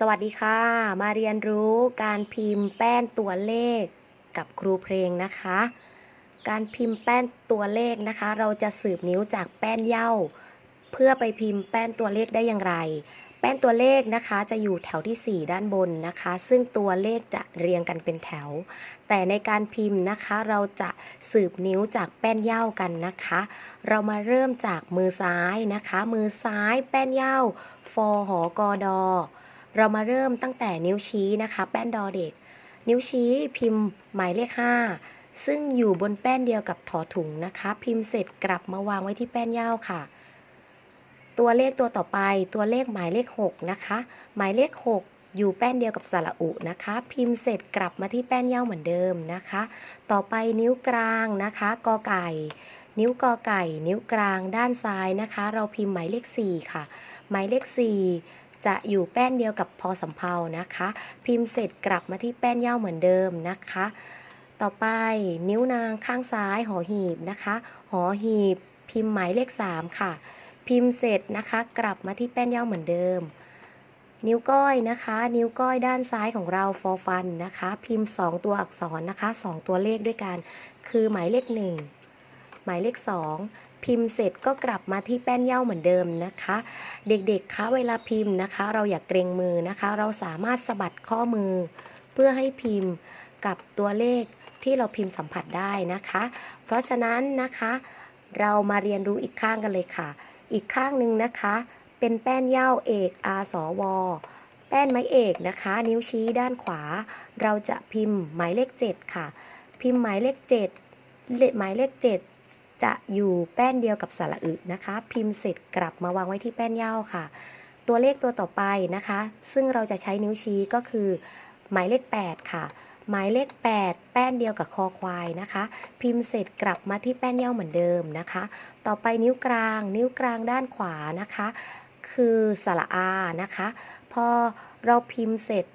สวัสดีค่ะ มาเรียนรู้การพิมพ์แป้นตัวเลขกับครูเพลงนะคะ การพิมพ์แป้นตัวเลขนะคะ เราจะสืบนิ้วจากแป้นเย้าเพื่อไปพิมพ์แป้นตัวเลขได้อย่างไร แป้นตัวเลขนะคะจะอยู่แถวที่ 4 ด้านบนนะคะ ซึ่งตัวเลขจะเรียงกันเป็นแถว แต่ในการพิมพ์นะคะ เราจะสืบนิ้วจากแป้นเย้ากันนะคะ เรามาเริ่มจากมือซ้ายนะคะ มือซ้ายแป้นเย้าฟอหอกอดอ เรามาเริ่มตั้งแต่นิ้วชี้นะคะแป้นดอเด็ก นิ้วชี้พิมพ์หมายเลข5ซึ่งอยู่บนแป้นเดียวกับถอถุงนะคะ พิมพ์เสร็จกลับมาวางไว้ที่แป้นย้าค่ะ ตัวเลขตัวต่อไปตัวเลขหมายเลข6นะคะหมายเลข 6อยู่แป้นเดียวกับสระอุนะคะ พิมพ์เสร็จกลับมาที่แป้นเย้าเหมือนเดิมนะคะ ต่อไปนิ้วกลางนะคะกอไก่ นิ้วกอไก่ นิ้วกลางด้านซ้ายนะคะ เราพิมพ์หมายเลข 4 ค่ะ หมายเลข 4 จะอยู่แป้นเดียวกับพอสำเพานะคะ พิมพ์เสร็จกลับมาที่แป้นเย้าเหมือนเดิมนะคะ ต่อไปนิ้วนางข้างซ้ายหอหีบนะคะหอหีบ พิมพ์หมายเลข 3 ค่ะ พิมพ์เสร็จนะคะ กลับมาที่แป้นเย้าเหมือนเดิม นิ้วก้อยนะคะ นิ้วก้อยด้านซ้ายของเราฟอฟันนะคะ พิมพ์ 2 ตัวอักษรนะคะ 2 ตัวเลขด้วยกัน คือหมายเลข 1 หมายเลข 2 พิมพ์เสร็จก็กลับมาที่แป้นเย้าเหมือนเดิมนะคะ เด็กๆคะเวลาพิมพ์นะคะ เราอย่าเกรงมือนะคะ เราสามารถสะบัดข้อมือ เพื่อให้พิมพ์กับตัวเลขที่เราพิมพ์สัมผัสได้นะคะ เพราะฉะนั้นนะคะ เรามาเรียนรู้อีกข้างกันเลยค่ะ อีกข้างหนึ่งนะคะ เป็นแป้นเย้าเอกอาสวแป้นไม้เอกนะคะ นิ้วชี้ด้านขวา เราจะพิมพ์หมายเลข 7 ค่ะ พิมพ์หมายเลข7เลขหมายเลข 7 จะอยู่แป้นเดียวกับสระอึนะคะ พิมพ์เสร็จกลับมาวางไว้ที่แป้นเหย้าค่ะ ตัวเลขตัวต่อไปนะคะ ซึ่งเราจะใช้นิ้วชี้ก็คือ หมายเลข 8 ค่ะ หมายเลข 8 แป้นเดียวกับคอควายนะคะ พิมพ์เสร็จกลับมาที่แป้นเหย้าเหมือนเดิมนะคะ ต่อไปนิ้วกลาง นิ้วกลางด้านขวานะคะ คือสระอานะคะ พอเราพิมพ์เสร็จ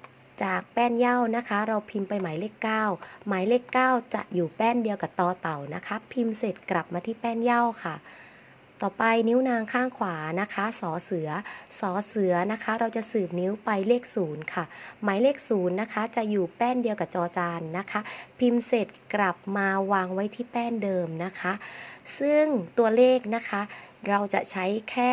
จากแป้นเย้านะคะ เราพิมพ์ไปหมายเลข 9 หมายเลข 9 จะอยู่แป้นเดียวกับตอเต่านะคะ พิมพ์เสร็จกลับมาที่แป้นเย้าค่ะ ต่อไปนิ้วนางข้างขวานะคะสอเสือสอเสือนะคะ เราจะสืบนิ้วไปเลขศูนย์ค่ะ หมายเลขศูนย์นะคะ จะอยู่แป้นเดียวกับจอจานนะคะ พิมพ์เสร็จกลับมาวางไว้ที่แป้นเดิมนะคะ ซึ่งตัวเลขนะคะ เราจะใช้แค่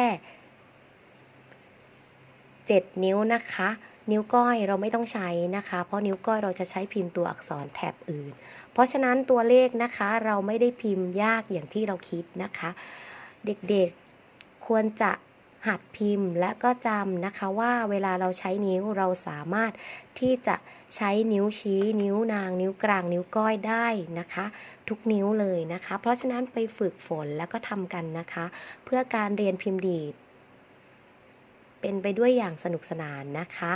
7 นิ้วนะคะ นิ้วก้อยเราไม่ต้องใช้นะคะ เพราะนิ้วก้อยเราจะใช้พิมพ์ตัวอักษรแถบอื่น เพราะฉะนั้นตัวเลขนะคะเราไม่ได้พิมพ์ยากอย่างที่เราคิดนะคะ เด็กๆควรจะหัดพิมพ์และก็จำนะคะว่าเวลาเราใช้นิ้วเราสามารถที่จะใช้นิ้วชี้ นิ้วนาง นิ้วกลาง นิ้วก้อยได้นะคะ ทุกนิ้วเลยนะคะ เพราะฉะนั้นไปฝึกฝนแล้วก็ทำกันนะคะ เพื่อการเรียนพิมพ์ดีดเป็นไปด้วยอย่างสนุกสนานนะคะ